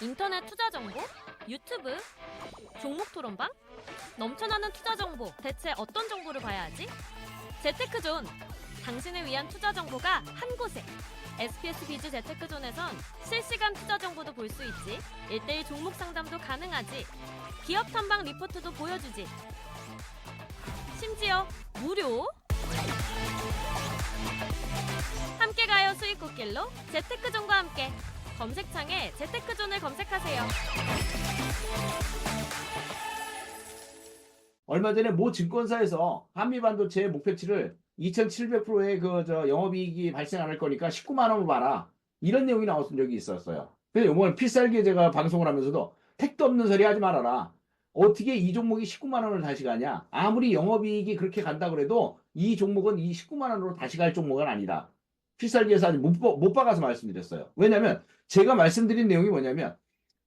인터넷 투자 정보, 유튜브, 종목 토론방, 넘쳐나는 투자 정보. 대체 어떤 정보를 봐야 하지? 재테크존. 당신을 위한 투자 정보가 한 곳에. SPS 비즈 재테크존에선 실시간 투자 정보도 볼 수 있지. 1대1 종목 상담도 가능하지. 기업 탐방 리포트도 보여주지. 심지어 무료. 함께 가요 수익 꽃길로 재테크존과 함께. 검색창에 재테크존을 검색하세요. 얼마 전에 모 증권사에서 한미 반도체의 목표치를 2,700%의 그 저 영업이익이 발생 안 할 거니까 19만 원을 봐라. 이런 내용이 나왔던 적이 있었어요. 근데 이번 필살기에 제가 방송을 하면서도 택도 없는 소리 하지 말아라. 어떻게 이 종목이 19만 원을 다시 가냐? 아무리 영업이익이 그렇게 간다 그래도 이 종목은 이 19만 원으로 다시 갈 종목은 아니다. 필살기에서 아직 못, 봐- 못 박아서 말씀드렸어요. 왜냐면 제가 말씀드린 내용이 뭐냐면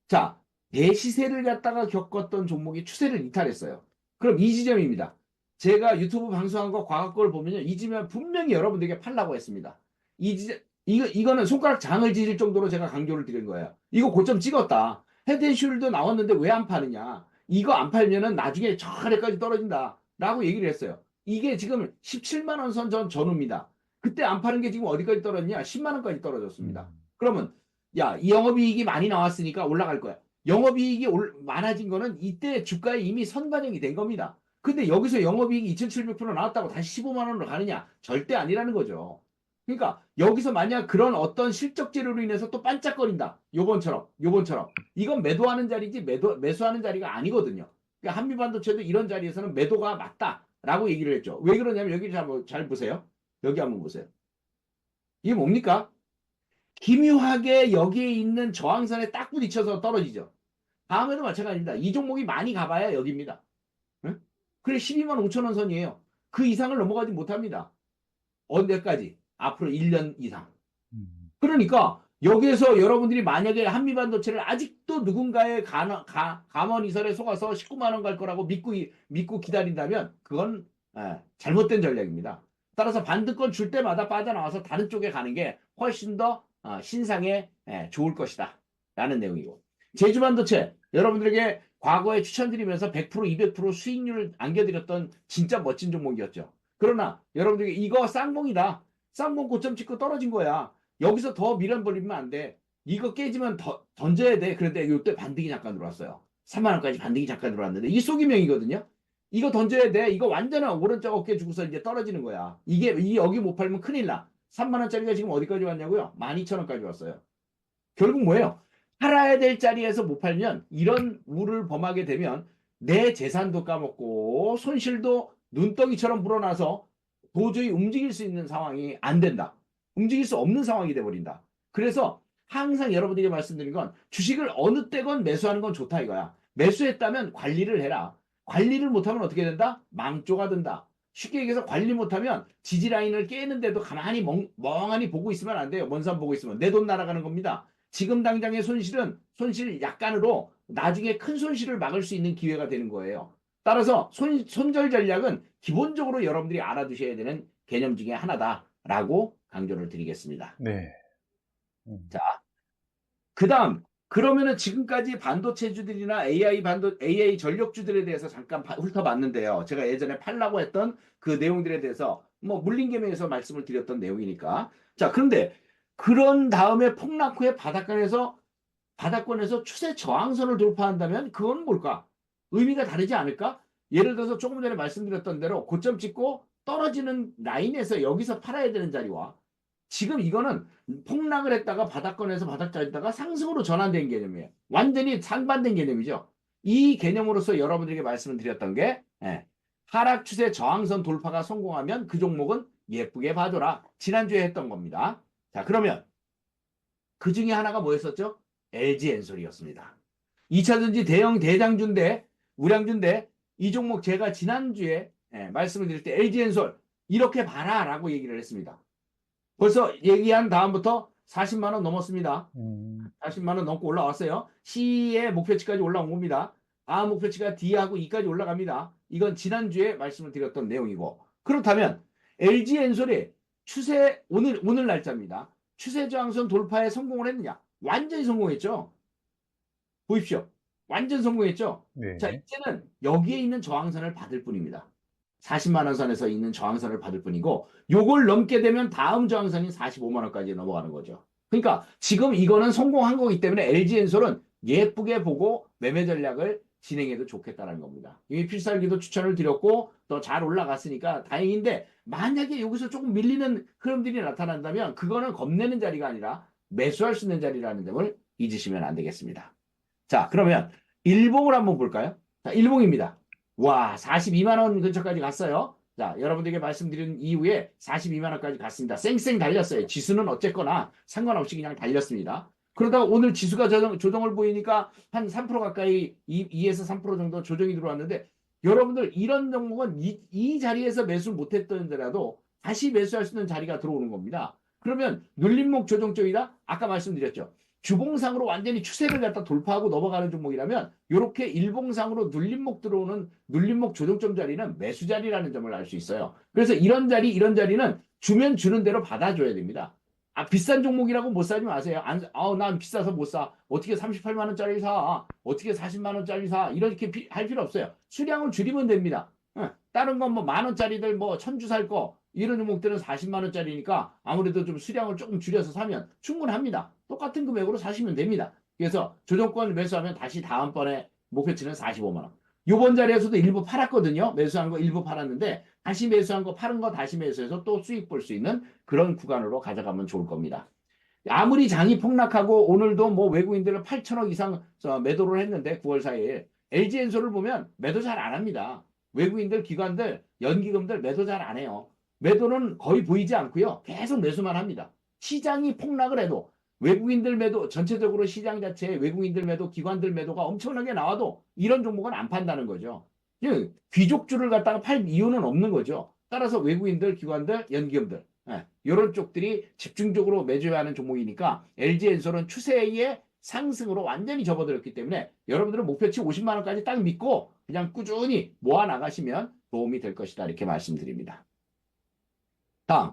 자, 대시세를 갖다가 겪었던 종목이 추세를 이탈했어요. 그럼 이 지점입니다. 제가 유튜브 방송한 거 과거 걸 보면요. 이 지점 분명히 여러분들에게 팔라고 했습니다. 이 지점, 이거, 이거는 손가락 장을 지질 정도로 제가 강조를 드린 거예요. 이거 고점 찍었다. 헤드앤숄더 나왔는데 왜 안 파느냐. 이거 안 팔면은 나중에 저 아래까지 떨어진다. 라고 얘기를 했어요. 이게 지금 17만원 선 전 전후입니다. 그때 안 파는 게 지금 어디까지 떨어졌냐? 10만 원까지 떨어졌습니다. 그러면 야, 이 영업이익이 많이 나왔으니까 올라갈 거야. 영업이익이 올- 많아진 거는 이때 주가에 이미 선반영이 된 겁니다. 근데 여기서 영업이익이 2,700% 나왔다고 다시 15만 원으로 가느냐? 절대 아니라는 거죠. 그러니까 여기서 만약 그런 어떤 실적 재료로 인해서 또 반짝거린다. 요번처럼, 요번처럼. 이건 매도하는 자리지 매도, 매수하는 자리가 아니거든요. 그러니까 한미반도체도 이런 자리에서는 매도가 맞다라고 얘기를 했죠. 왜 그러냐면 여기 잘, 보- 잘 보세요. 여기 한번 보세요. 이게 뭡니까? 기묘하게 여기에 있는 저항선에 딱 부딪혀서 떨어지죠. 다음에도 마찬가지입니다. 이 종목이 많이 가봐야 여기입니다. 응? 그래 12만 5천 원 선이에요. 그 이상을 넘어가지 못합니다. 언제까지? 앞으로 1년 이상. 그러니까 여기에서 여러분들이 만약에 한미반도체를 아직도 누군가의 가, 가, 감언이설에 속아서 19만 원 갈 거라고 믿고 이- 믿고 기다린다면 그건 예, 잘못된 전략입니다. 따라서 반드권 줄 때마다 빠져나와서 다른 쪽에 가는 게 훨씬 더 어, 신상에 예, 좋을 것이다. 라는 내용이고. 제주 반도체 여러분들에게 과거에 추천드리면서 100% 200% 수익률을 안겨드렸던 진짜 멋진 종목이었죠. 그러나 여러분들에게 이거 쌍봉이다. 쌍봉 고점 찍고 떨어진 거야. 여기서 더 미련 벌리면 안 돼. 이거 깨지면 더 던져야 돼. 그런데 이때 반등이 잠깐 들어왔어요. 3만 원까지 반등이 잠깐 들어왔는데 이 속이명이거든요. 이거 던져야 돼. 이거 완전한 오른쪽 어깨 주고서 이제 떨어지는 거야. 이게 이 여기 못 팔면 큰일 나. 3만 원짜리가 지금 어디까지 왔냐고요? 12,000원까지 왔어요. 결국 뭐예요? 팔아야 될 자리에서 못 팔면 이런 우를 범하게 되면 내 재산도 까먹고 손실도 눈덩이처럼 불어나서 도저히 움직일 수 있는 상황이 안 된다. 움직일 수 없는 상황이 돼버린다. 그래서 항상 여러분들이 말씀드린 건 주식을 어느 때건 매수하는 건 좋다 이거야. 매수했다면 관리를 해라. 관리를 못하면 어떻게 된다? 망조가 된다. 쉽게 얘기해서 관리 못하면 지지라인을 깨는데도 가만히 멍, 멍하니 보고 있으면 안 돼요. 먼산 보고 있으면 내 돈 날아가는 겁니다. 지금 당장의 손실은 손실 약간으로 나중에 큰 손실을 막을 수 있는 기회가 되는 거예요. 따라서 손, 손절 전략은 기본적으로 여러분들이 알아두셔야 되는 개념 중에 하나다라고 강조를 드리겠습니다. 네. 음. 그 다음, 그러면은 지금까지 반도체주들이나 AI 반도, AI 전력주들에 대해서 잠깐 봐- 훑어봤는데요. 제가 예전에 팔라고 했던 그 내용들에 대해서 뭐 물린 개명에서 말씀을 드렸던 내용이니까. 자, 그런데 그런 다음에 폭락 후에 바닥권에서 바닥권에서 추세 저항선을 돌파한다면 그건 뭘까? 의미가 다르지 않을까? 예를 들어서 조금 전에 말씀드렸던 대로 고점 찍고 떨어지는 라인에서 여기서 팔아야 되는 자리와 지금 이거는 폭락을 했다가 바닥권에서 바닥자리다가 상승으로 전환된 개념이에요. 완전히 상반된 개념이죠. 이 개념으로서 여러분들에게 말씀을 드렸던 게 예, 하락 추세 저항선 돌파가 성공하면 그 종목은 예쁘게 봐줘라. 지난주에 했던 겁니다. 자 그러면 그 중에 하나가 뭐였었죠? LG 엔솔이었습니다. 2차전지 대형 대장주인데 우량주인데 이 종목 제가 지난주에 예, 말씀을 드릴 때 LG 엔솔 이렇게 봐라 라고 얘기를 했습니다. 벌써 얘기한 다음부터 40만 원 넘었습니다. 음, 40만 원 넘고 올라왔어요. C의 목표치까지 올라온 겁니다. A 목표치가 D하고 E까지 올라갑니다. 이건 지난주에 말씀을 드렸던 내용이고 그렇다면 LG 엔솔이 추세 오늘 오늘 날짜입니다. 추세 저항선 돌파에 성공을 했느냐? 완전히 성공했죠. 보십시오. 완전 성공했죠? 네. 자, 이제는 여기에 있는 저항선을 받을 뿐입니다. 40만 원 선에서 있는 저항선을 받을 뿐이고 요걸 넘게 되면 다음 저항선인 45만 원까지 넘어가는 거죠. 그러니까 지금 이거는 성공한 거기 때문에 LG엔솔은 예쁘게 보고 매매 전략을 진행해도 좋겠다는 겁니다. 이미 필살기도 추천을 드렸고 또 잘 올라갔으니까 다행인데 만약에 여기서 조금 밀리는 흐름들이 나타난다면 그거는 겁내는 자리가 아니라 매수할 수 있는 자리라는 점을 잊으시면 안 되겠습니다. 자, 그러면 일봉을 한번 볼까요? 자, 일봉입니다. 와, 42만 원 근처까지 갔어요. 자, 여러분들에게 말씀드린 이후에 42만 원까지 갔습니다. 쌩쌩 달렸어요. 지수는 어쨌거나 상관없이 그냥 달렸습니다. 그러다가 오늘 지수가 조정, 조정을 보이니까 한 3% 가까이 2, 에서 3% 정도 조정이 들어왔는데 여러분들 이런 종목은 이, 이 자리에서 매수를 못했던데라도 다시 매수할 수 있는 자리가 들어오는 겁니다. 그러면 눌림목 조정 쪽이다? 아까 말씀드렸죠. 주봉상으로 완전히 추세를 갖다 돌파하고 넘어가는 종목이라면 이렇게 일봉상으로 눌림목 들어오는 눌림목 조정점 자리는 매수 자리라는 점을 알 수 있어요. 그래서 이런 자리 이런 자리는 주면 주는 대로 받아줘야 됩니다. 아 비싼 종목이라고 못 사지 마세요. 안, 아우 난 비싸서 못 사. 어떻게 38만 원짜리 사? 어떻게 40만 원짜리 사? 이렇게 피- 할 필요 없어요. 수량을 줄이면 됩니다. 어, 다른 건 뭐 만 원짜리들 뭐 천주 살 거 이런 종목들은 40만 원짜리니까 아무래도 좀 수량을 조금 줄여서 사면 충분합니다. 똑같은 금액으로 사시면 됩니다. 그래서 조정권 매수하면 다시 다음번에 목표치는 45만 원. 요번 자리에서도 일부 팔았거든요. 매수한 거 일부 팔았는데 다시 매수한 거 파는 거 다시 매수해서 또 수익 볼 수 있는 그런 구간으로 가져가면 좋을 겁니다. 아무리 장이 폭락하고 오늘도 뭐 외국인들은 8천억 이상 저 매도를 했는데 9월 4일 LG엔솔을 보면 매도 잘 안 합니다. 외국인들 기관들 연기금들 매도 잘 안 해요. 매도는 거의 보이지 않고요. 계속 매수만 합니다. 시장이 폭락을 해도 외국인들 매도 전체적으로 시장 자체에 외국인들 매도 기관들 매도가 엄청나게 나와도 이런 종목은 안 판다는 거죠. 즉, 귀족주를 갖다가 팔 이유는 없는 거죠. 따라서 외국인들 기관들 연기금들 예, 이런 쪽들이 집중적으로 매줘야 하는 종목이니까 LG엔솔은 추세의 상승으로 완전히 접어들었기 때문에 여러분들은 목표치 50만 원까지 딱 믿고 그냥 꾸준히 모아 나가시면 도움이 될 것이다 이렇게 말씀드립니다. 다음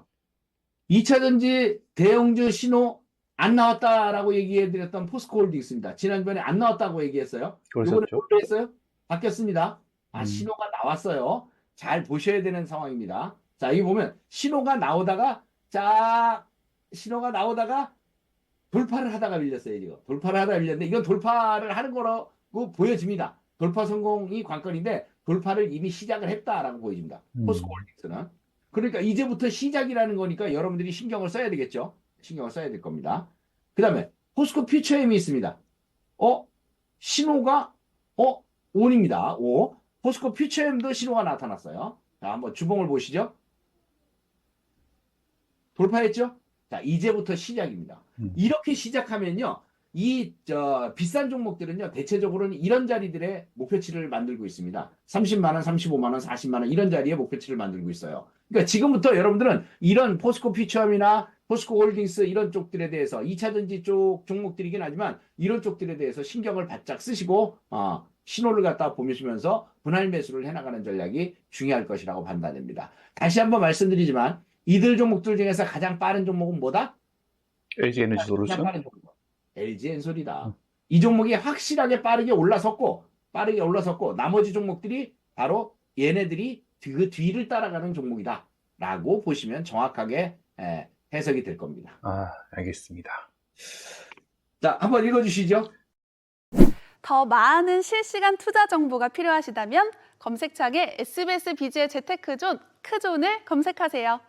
2차전지 대형주 신호 안 나왔다라고 얘기해 드렸던 포스코홀딩스입니다. 지난번에 안 나왔다고 얘기했어요. 이번에 했어요? 바뀌었습니다. 아, 음. 신호가 나왔어요. 잘 보셔야 되는 상황입니다. 자, 여기 보면 신호가 나오다가 자, 신호가 나오다가 돌파를 하다가 밀렸어요, 지금. 돌파를 하다가 밀렸는데 이건 돌파를 하는 거라고 보여집니다. 돌파 성공이 관건인데 돌파를 이미 시작을 했다라고 보여집니다. 음. 포스코홀딩스는. 그러니까 이제부터 시작이라는 거니까 여러분들이 신경을 써야 되겠죠. 신경을 써야 될 겁니다. 그 다음에 포스코 퓨처엠이 있습니다. 어? 신호가 어? 온입니다. 오. 포스코 퓨처엠도 신호가 나타났어요. 자, 한번 주봉을 보시죠. 돌파했죠? 자, 이제부터 시작입니다. 음. 이렇게 시작하면요. 이, 저, 비싼 종목들은요, 대체적으로는 이런 자리들의 목표치를 만들고 있습니다. 30만 원, 35만 원, 40만 원, 이런 자리에 목표치를 만들고 있어요. 그러니까 지금부터 여러분들은 이런 포스코 퓨처엠이나 포스코 홀딩스 이런 쪽들에 대해서 2차전지 쪽 종목들이긴 하지만 이런 쪽들에 대해서 신경을 바짝 쓰시고, 어, 신호를 갖다 보시면서 분할 매수를 해나가는 전략이 중요할 것이라고 판단됩니다. 다시 한번 말씀드리지만 이들 종목들 중에서 가장 빠른 종목은 뭐다? LG 에너지 가장 솔루션? 빠른 종목. LG 엔솔이다. 이 종목이 확실하게 빠르게 올라섰고 빠르게 올라섰고 나머지 종목들이 바로 얘네들이 그 뒤를 따라가는 종목이다. 라고 보시면 정확하게 예, 해석이 될 겁니다. 아, 알겠습니다. 자, 한번 읽어주시죠. 더 많은 실시간 투자 정보가 필요하시다면 검색창에 SBS 비즈의 재테크존 크존을 검색하세요.